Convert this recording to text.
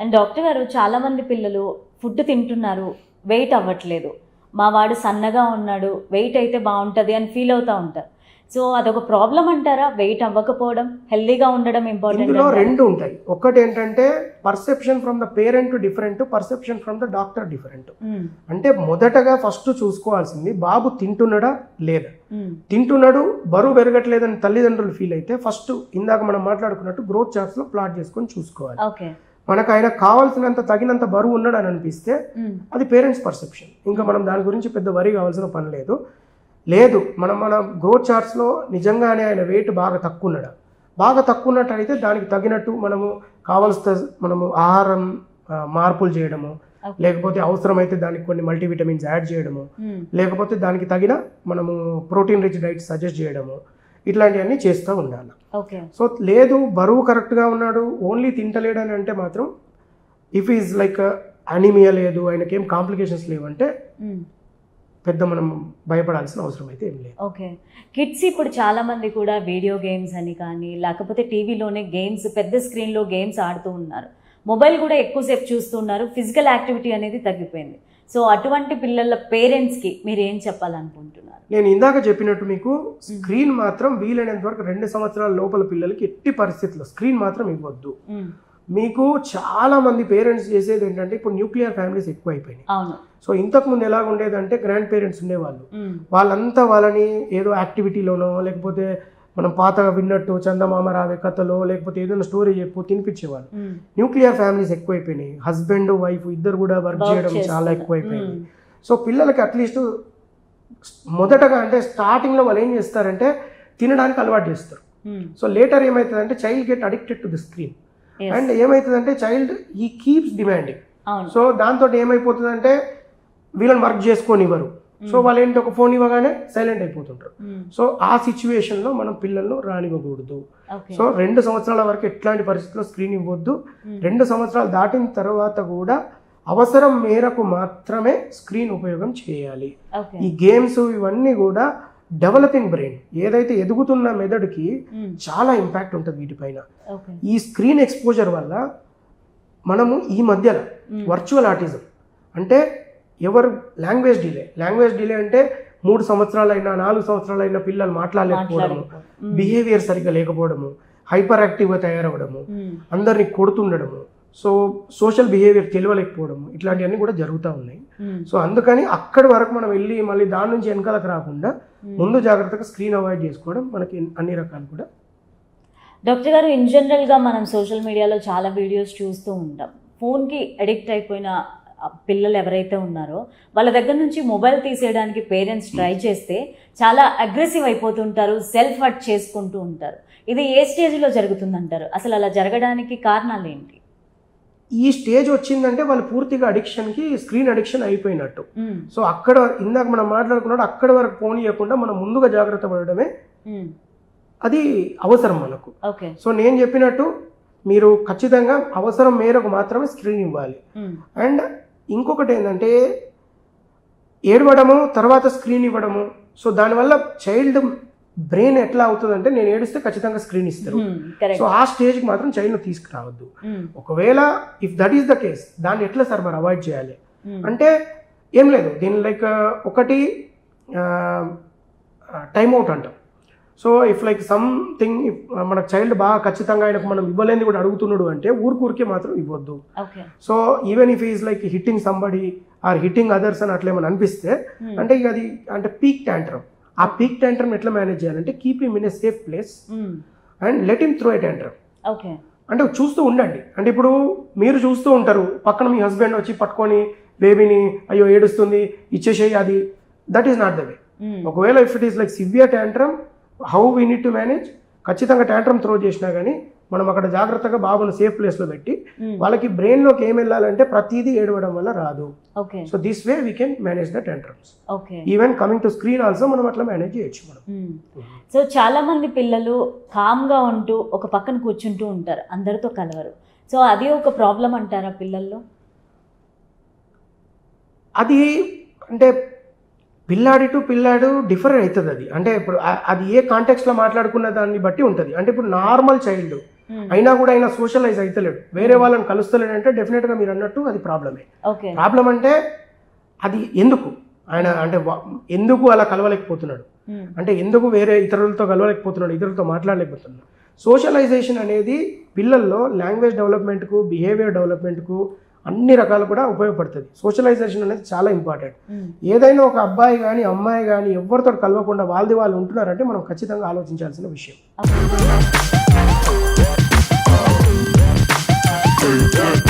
And doctor గారు చాలామంది పిల్లలు ఫుడ్ తింటున్నారు వెయిట్ అవ్వట్లేదు. మా వాడు సన్నగా ఉన్నాడు వెయిట్ అయితే బాగుంటుంది అని ఫీల్ అవుతూ ఉంటారు. సో అదొక ప్రాబ్లం అంటారా? వెయిట్ అవ్వకపోవడం హెల్దీగా ఉండడం ఇంపార్టెంట్ ఇందులో రెండు ఉంటాయి. ఒకటి ఏంటంటే perception from the parent different perception from the doctor different అంటే మొదటగా ఫస్ట్ చూసుకోవాల్సింది బాబు తింటున్నాడా? లేదా? తింటున్నాడు బరువు పెరగట్లేదని తల్లిదండ్రులు ఫీల్ అయితే ఫస్ట్ ఇందాక మనం మాట్లాడుకున్నట్టు గ్రోత్ చార్ట్స్లో ప్లాట్ చేసుకొని చూసుకోవాలి. ఓకే మనకు ఆయన కావాల్సినంత తగినంత బరువు ఉన్నాడు అని అనిపిస్తే అది పేరెంట్స్ పర్సెప్షన్ ఇంకా మనం దాని గురించి పెద్ద వరి కావాల్సిన పని లేదు. లేదు మనం మన గ్రోత్ చార్ట్స్లో నిజంగానే ఆయన వెయిట్ బాగా తక్కువ ఉన్నాడు బాగా తక్కువ ఉన్నట్టయితే దానికి తగినట్టు మనము కావలసిన మనము ఆహారం మార్పులు చేయడము. లేకపోతే అవసరమైతే దానికి కొన్ని మల్టీవిటమిన్స్ యాడ్ చేయడము లేకపోతే దానికి తగిన మనము ప్రోటీన్ రిచ్ డైట్ సజెస్ట్ చేయడము ఇట్లాంటివన్నీ చేస్తూ ఉండాలి ఓకే. సో లేదు బరువు కరెక్ట్గా ఉన్నాడు ఓన్లీ తింటలేడు అని అంటే మాత్రం ఇఫ్ ఈజ్ లైక్ అనీమియా లేదు ఆయనకేం కాంప్లికేషన్స్ లేవంటే పెద్ద మనం భయపడాల్సిన అవసరం అయితే ఏం లేదు. ఓకే. కిడ్స్ ఇప్పుడు చాలా మంది కూడా వీడియో గేమ్స్ అని కానీ లేకపోతే టీవీలోనే గేమ్స్ పెద్ద స్క్రీన్లో గేమ్స్ ఆడుతూ ఉన్నారు. మొబైల్ కూడా ఎక్కువసేపు చూస్తున్నారు ఫిజికల్ యాక్టివిటీ అనేది తగ్గిపోయింది. సో అటువంటి పిల్లల పేరెంట్స్కి మీరు ఏం చెప్పాలనుకుంటున్నారు? నేను ఇందాక చెప్పినట్టు మీకు స్క్రీన్ మాత్రం వీలైనంత వరకు రెండు సంవత్సరాల లోపల పిల్లలకి ఎట్టి పరిస్థితుల్లో స్క్రీన్ మాత్రం ఇవ్వద్దు. మీకు చాలా మంది పేరెంట్స్ చేసేది ఏంటంటే ఇప్పుడు న్యూక్లియర్ ఫ్యామిలీస్ ఎక్కువ అయిపోయినాయి సో ఇంతకుముందు ఎలాగ ఉండేదంటే గ్రాండ్ పేరెంట్స్ ఉండేవాళ్ళు. వాళ్ళంతా వాళ్ళని ఏదో యాక్టివిటీలోనో లేకపోతే మనం పాతగా విన్నట్టు చందమామ రావే కథలో లేకపోతే ఏదైనా స్టోరీ చెప్పు తినిపించేవాళ్ళు. న్యూక్లియర్ ఫ్యామిలీస్ ఎక్కువైపోయినాయి హస్బెండ్ వైఫ్ ఇద్దరు కూడా వర్క్ చేయడం చాలా. ఎక్కువైపోయింది. సో పిల్లలకి అట్లీస్ట్ మొదటగా అంటే స్టార్టింగ్లో వాళ్ళు ఏం చేస్తారంటే తినడానికి అలవాటు చేస్తారు. సో లేటర్ ఏమవుతుందంటే child get addicted to the screen. And ఏమవుతుందంటే చైల్డ్ ఈ కీప్స్ డిమాండింగ్ సో దాంతో ఏమైపోతుందంటే వీళ్ళని వర్క్ చేసుకొని ఇవ్వరు సో వాళ్ళు ఏంటి ఒక ఫోన్ ఇవ్వగానే సైలెంట్ అయిపోతుంటారు. సో ఆ సిచ్యువేషన్లో మనం పిల్లలను రానివ్వకూడదు. సో రెండు సంవత్సరాల వరకు ఎట్లాంటి పరిస్థితుల్లో స్క్రీన్ ఇవ్వద్దు. రెండు సంవత్సరాలు దాటిన తర్వాత కూడా అవసరం మేరకు మాత్రమే స్క్రీన్ ఉపయోగం చేయాలి. ఈ గేమ్స్ ఇవన్నీ కూడా డెవలపింగ్ బ్రెయిన్ ఏదైతే ఎదుగుతున్న మెదడుకి. చాలా ఇంపాక్ట్ ఉంటుంది వీటిపైన ఈ స్క్రీన్ ఎక్స్పోజర్ వల్ల మనము ఈ మధ్యలో. వర్చువల్ ఆటిజం అంటే ఎవరు లాంగ్వేజ్ డిలే లాంగ్వేజ్ డిలే అంటే మూడు సంవత్సరాలైనా నాలుగు సంవత్సరాలైనా పిల్లలు మాట్లాడలేకపోవడము. బిహేవియర్ సరిగ్గా లేకపోవడము హైపర్ యాక్టివ్గా తయారవ్వడము మ్మ్. అందరినీ కొడుతుండడము సో సోషల్ బిహేవియర్ తెలియలేకపోవడము ఇట్లాంటివన్నీ కూడా జరుగుతూ ఉన్నాయి. మ్మ్. సో అందుకని అక్కడి వరకు మనం వెళ్ళి మళ్ళీ దాని నుంచి వెనకాలకు రాకుండా మ్మ్. ముందు జాగ్రత్తగా స్క్రీన్ అవాయిడ్ చేసుకోవడం మనకి అన్ని రకాలు కూడా డాక్టర్ గారు ఇన్ జనరల్గా మనం సోషల్ మీడియాలో చాలా వీడియోస్ చూస్తూ ఉంటాం. ఫోన్కి అడిక్ట్ అయిపోయిన పిల్లలు ఎవరైతే ఉన్నారో వాళ్ళ దగ్గర నుంచి మొబైల్ తీసేయడానికి పేరెంట్స్ ట్రై చేస్తే చాలా అగ్రెసివ్ అయిపోతుంటారు సెల్ఫ్ హర్ట్ చేసుకుంటూ ఉంటారు. ఇది ఏ స్టేజ్లో జరుగుతుందంటారు? అసలు అలా జరగడానికి కారణాలు ఏంటి? ఈ స్టేజ్ వచ్చిందంటే వాళ్ళు పూర్తిగా అడిక్షన్కి స్క్రీన్ అడిక్షన్ అయిపోయినట్టు. సో అక్కడ ఇందాక మనం మాట్లాడుకున్నట్టు అక్కడి వరకు పోనీయకుండా మనం ముందుగా జాగ్రత్త పడడమే. అది అవసరం మనకు ఓకే సో నేను చెప్పినట్టు మీరు ఖచ్చితంగా అవసరం మేరకు మాత్రమే స్క్రీన్ ఇవ్వాలి. అండ్ ఇంకొకటి ఏంటంటే ఏడవడము తర్వాత స్క్రీన్ ఇవ్వడము సో దానివల్ల చైల్డ్ బ్రెయిన్ ఎట్లా అవుతుందంటే నేను ఏడిస్తే ఖచ్చితంగా స్క్రీన్ ఇస్తారు. సో ఆ స్టేజ్కి మాత్రం చైల్డ్ను తీసుకురావద్దు. మ్మ్. ఒకవేళ if that is the case దాన్ని ఎట్లా సార్ మరి అవాయిడ్ చేయాలి? మ్మ్. అంటే ఏం లేదు దీని లైక్ ఒకటి టైం అవుట్ అంటాం. సో ఇఫ్ లైక్ సంథింగ్ మన చైల్డ్ బాగా ఖచ్చితంగా ఆయనకు మనం ఇవ్వలేనిది కూడా అడుగుతున్నాడు అంటే ఊరికూరికే మాత్రం ఇవ్వద్దు. So even if is like hitting somebody or hitting others అని అట్లా ఏమైనా అనిపిస్తే. అంటే ఇక అది అంటే పీక్ ట్యాంట్రమ్ ఆ పీక్ ట్యాంట్రమ్ ఎట్లా మేనేజ్ చేయాలంటే keep him in a safe place. And let him throw a tantrum okay అంటే చూస్తూ ఉండండి. అంటే ఇప్పుడు మీరు చూస్తూ ఉంటారు పక్కన మీ హస్బెండ్ వచ్చి పట్టుకొని బేబీని అయ్యో ఏడుస్తుంది ఇచ్చేసేయి అది. That is not the way. ఒకవేళ if it is like severe tantrum how we need to manage ఖచ్చితంగా ట్యాంట్రమ్ త్రో చేసినా కానీ మనం అక్కడ జాగ్రత్తగా బాబును సేఫ్ ప్లేస్లో పెట్టి మ్మ్. వాళ్ళకి బ్రెయిన్లోకి ఏం వెళ్ళాలంటే ప్రతిదీ ఏడవడం వల్ల రాదు. Okay so this way we can manage the okay even coming to screen also మనం అట్లా మేనేజ్ చేయొచ్చు మనం. సో చాలా మంది పిల్లలు కామ్గా ఉంటూ ఒక పక్కన కూర్చుంటూ ఉంటారు. అందరితో కలవరు. సో అది ఒక ప్రాబ్లం అంటారా పిల్లల్లో? అది అంటే పిల్లాడి టు పిల్లాడు డిఫర్ అవుతుంది అది. అంటే ఇప్పుడు అది ఏ కాంటెక్స్లో మాట్లాడుకున్న దాన్ని బట్టి ఉంటుంది. అంటే ఇప్పుడు నార్మల్ చైల్డ్ అయినా కూడా ఆయన సోషలైజ్ అవుతలేడు వేరే వాళ్ళని కలుస్తలేడు అంటే డెఫినెట్గా మీరు అన్నట్టు అది ప్రాబ్లమే. ప్రాబ్లం అంటే అది ఎందుకు? ఆయన అంటే ఎందుకు అలా కలవలేకపోతున్నాడు? అంటే ఎందుకు వేరే ఇతరులతో కలవలేకపోతున్నాడు? ఇతరులతో మాట్లాడలేకపోతున్నాడు? సోషలైజేషన్ అనేది పిల్లల్లో లాంగ్వేజ్ డెవలప్మెంట్కు బిహేవియర్ డెవలప్మెంట్కు అన్ని రకాలు కూడా ఉపయోగపడుతుంది. సోషలైజేషన్ అనేది చాలా ఇంపార్టెంట్. ఏదైనా ఒక అబ్బాయి కానీ అమ్మాయి కానీ ఎవరితో కలవకుండా వాళ్ళది వాళ్ళు ఉంటున్నారంటే మనం ఖచ్చితంగా ఆలోచించాల్సిన విషయం. Hey,